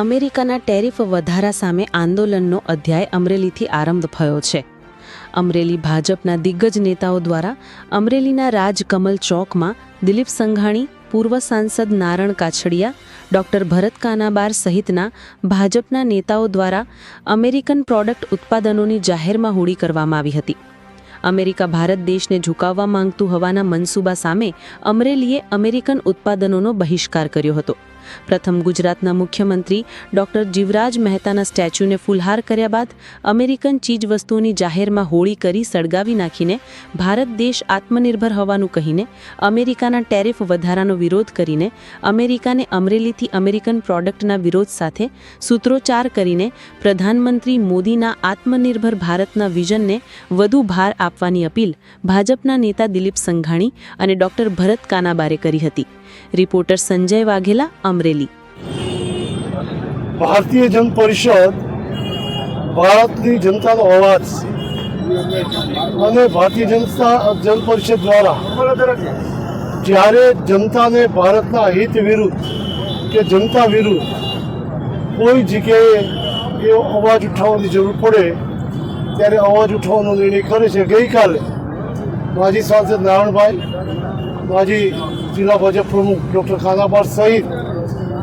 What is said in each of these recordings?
અમેરિકાના ટેરિફ વધારા સામે આંદોલનનો અધ્યાય અમરેલીથી આરંભ થયો છે. અમરેલી ભાજપના દિગ્ગજ નેતાઓ દ્વારા અમરેલીના રાજકમલ ચોકમાં દિલીપ સંઘાણી, પૂર્વ સાંસદ નારણ કાછડિયા, ડૉક્ટર ભરત કાનાબાર સહિતના ભાજપના નેતાઓ દ્વારા અમેરિકન પ્રોડક્ટ ઉત્પાદનોની જાહેરમાં હોળી કરવામાં આવી હતી. અમેરિકા ભારત દેશને ઝુકાવવા માંગતું હોવાના મનસૂબા સામે અમરેલીએ અમેરિકન ઉત્પાદનોનો બહિષ્કાર કર્યો હતો. પ્રથમ ગુજરાતના મુખ્યમંત્રી ડોક્ટર જીવરાજ મહેતાના સ્ટેચ્યુને ફુલહાર કર્યા બાદ અમેરિકન ચીજવસ્તુઓની જાહેરમાં હોળી કરી સળગાવી નાખીને ભારત દેશ આત્મનિર્ભર હોવાનું કહીને અમેરિકાના ટેરિફ વધારાનો વિરોધ કરીને અમેરિકાને અમરેલીથી અમેરિકન પ્રોડક્ટના વિરોધ સાથે સૂત્રોચ્ચાર કરીને પ્રધાનમંત્રી મોદીના આત્મનિર્ભર ભારતના વિઝનને વધુ ભાર આપવાની અપીલ ભાજપના નેતા દિલીપ સંઘાણી અને ડોક્ટર ભરત કાનાબારે કરી હતી. રિપોર્ટર સંજય વાઘેલા, અમરેલી. ભારતીય જન પરિષદ ભારતની જનતાનો અવાજ અને ભારતીય જનતા જન પરિષદ દ્વારા જ્યારે જનતાને ભારતના હિત વિરુદ્ધ કે જનતા વિરુદ્ધ કોઈ જગ્યાએ એ અવાજ ઉઠાવવાની જરૂર પડે, ત્યારે અવાજ ઉઠાવવાનો નિર્ણય કરે છે. ગઈકાલે માજી સાંસદ નારાયણભાઈ માજી જિલ્લા ભાજપ પ્રમુખ ડૉક્ટર ખાનાબાર સહિત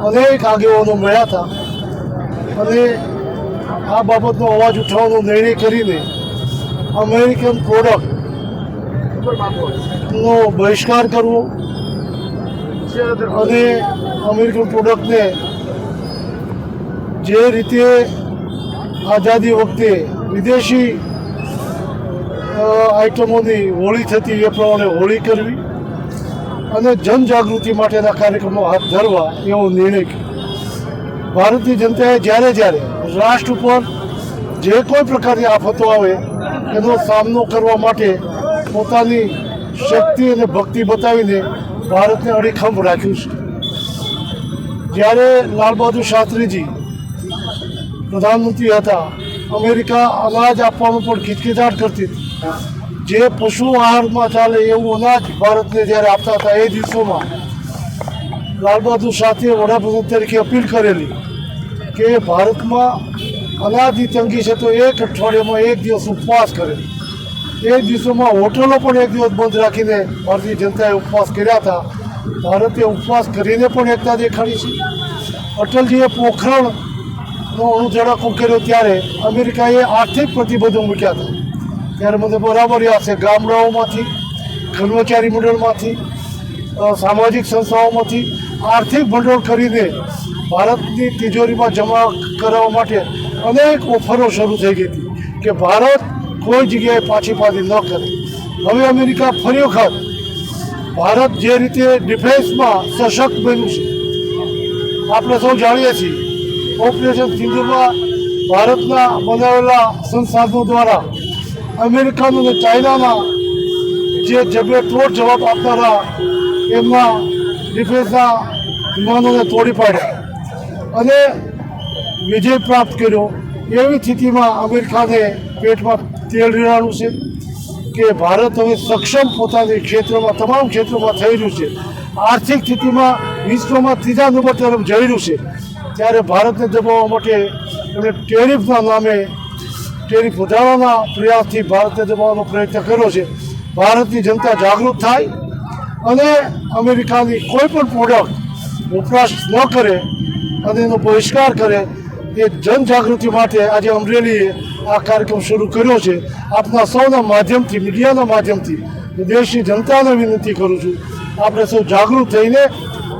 અનેક આગેવાનો મળ્યા હતા. અને આ બાબતનો અવાજ ઉઠાવવાનો નિર્ણય કરીને અમેરિકન પ્રોડક્ટનો બહિષ્કાર કરવો અને અમેરિકન પ્રોડક્ટને જે રીતે આઝાદી વખતે વિદેશી આઇટમોની હોળી થતી એ પ્રમાણે હોળી કરવી અને જનજાગૃતિ માટેના કાર્યક્રમો હાથ ધરવા એવો નિર્ણય કર્યો. ભારતીય જનતાએ જ્યારે જ્યારે રાષ્ટ્ર ઉપર જે કોઈ પ્રકારની આફતો આવે, એનો સામનો કરવા માટે પોતાની શક્તિ અને ભક્તિ બતાવીને ભારતને અડીખંભ રાખ્યું છે. જ્યારે લાલ બહાદુર શાસ્ત્રીજી પ્રધાનમંત્રી હતા, અમેરિકા અનાજ આપવામાં પણ ખીચખીચાટ કરતી હતી. જે પશુ આહારમાં ચાલે એવું અનાજ ભારતને જ્યારે આપતા હતા એ દિવસોમાં લાલ બહાદુર શાસ્ત્રીએ વડાપ્રધાન તરીકે અપીલ કરેલી કે ભારતમાં અનાજની તંગી છે તો એક અઠવાડિયામાં એક દિવસ ઉપવાસ કરે. એ દિવસોમાં હોટલો પણ એક દિવસ બંધ રાખીને ભારતીય જનતાએ ઉપવાસ કર્યા હતા. ભારતે ઉપવાસ કરીને પણ એકતા દેખાડી છે. અટલજીએ પોખરણનો અણુઝડકો કર્યો ત્યારે અમેરિકાએ આર્થિક પ્રતિબંધો મૂક્યા હતા. ત્યારે મને બરાબર છે ગામડાઓમાંથી કર્મચારી મંડળમાંથી સામાજિક સંસ્થાઓમાંથી આર્થિક ભંડોળ કરીને ભારતની તિજોરીમાં જમા કરાવવા માટે અનેક ઓફરો શરૂ થઈ ગઈ હતી કે ભારત કોઈ જગ્યાએ પાછી પાછી ન કરે. હવે અમેરિકા ફરી વખત ભારત જે રીતે ડિફેન્સમાં સશક્ત બન્યું છે. આપણે સૌ જાણીએ છીએ, ઓપરેશન સિંધુમાં ભારતના બનાવેલા સંસાધનો દ્વારા અમેરિકન અને ચાઇનાના જે જબે તોડ જવાબ આપનારા, એમના ડિફેન્સના વિમાનોને તોડી પાડ્યા. અને વિજય પ્રાપ્ત કર્યો. એવી સ્થિતિમાં અમેરિકાને પેટમાં તેલ રેડાણું છે કે ભારત હવે સક્ષમ પોતાની ક્ષેત્રમાં, તમામ ક્ષેત્રોમાં થઈ રહ્યું છે. આર્થિક સ્થિતિમાં વિશ્વમાં ત્રીજા નંબર તરફ જઈ રહ્યું છે. ત્યારે ભારતને દબાવવા માટે એમણે ટેરિફના નામે ટેરિફ વધારવાના પ્રયાસથી ભારતને દબાવવાનો પ્રયત્ન કર્યો છે. ભારતની જનતા જાગૃત થાય અને અમેરિકાની કોઈ પણ પ્રોડક્ટ વપરાશ ન કરે અને એનો બહિષ્કાર કરે એ જનજાગૃતિ માટે આજે અમરેલીએ આ કાર્યક્રમ શરૂ કર્યો છે. આપના સૌના માધ્યમથી, મીડિયાના માધ્યમથી હું દેશની જનતાને વિનંતી કરું છું. આપણે સૌ જાગૃત થઈને,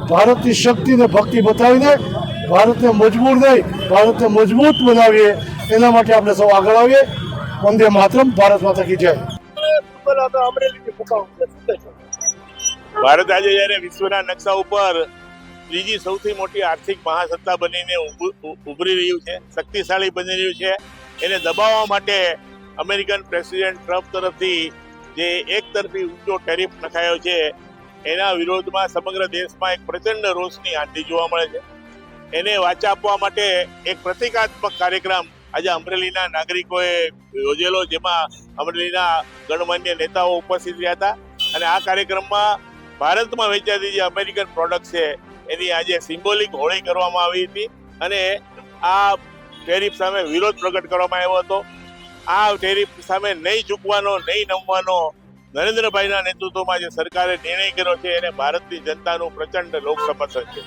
ભારતની શક્તિને ભક્તિ બતાવીને, ભારતને મજબૂર નહીં, ભારતને મજબૂત બનાવીએ એના માટે આપણે સૌ આગળ આવીએ. વંદે માતરમ, ભારત માતા કી જય. ભારત આજે જ્યારે વિશ્વના નકશા ઉપર ત્રીજી સૌથી મોટી આર્થિક મહાસત્તા બનીને ઉભું- ઉભરી રહ્યું છે, શક્તિશાળી બની રહ્યું છે, એને દબાવવા માટે અમેરિકન પ્રેસિડેન્ટ ટ્રમ્પ તરફથી જે એક તરફી ઊંચો ટેરિફ નખાયો છે, એના વિરોધમાં સમગ્ર દેશમાં એક પ્રચંડ રોષની આંટી જોવા મળે છે. એને વાચા આપવા માટે એક પ્રતિકાત્મક કાર્યક્રમ આજે અમરેલીના નાગરિકોએ યોજેલો જેમાં અમરેલીના ગણમાન્ય નેતાઓ ઉપસ્થિત રહ્યા હતા. અને આ કાર્યક્રમમાં ભારતમાં વેચાતી જે અમેરિકન પ્રોડક્ટ છે, એની આજે સિમ્બોલિક હોળી કરવામાં આવી હતી. અને આ ટેરિફ સામે વિરોધ પ્રગટ કરવામાં આવ્યો હતો. આ ટેરિફ સામે નહીં ચૂકવાનો નહીં નમવાનો નરેન્દ્રભાઈના નેતૃત્વમાં જે સરકારે નિર્ણય કર્યો છે, એને ભારતની જનતાનું પ્રચંડ લોક સમર્થન છે.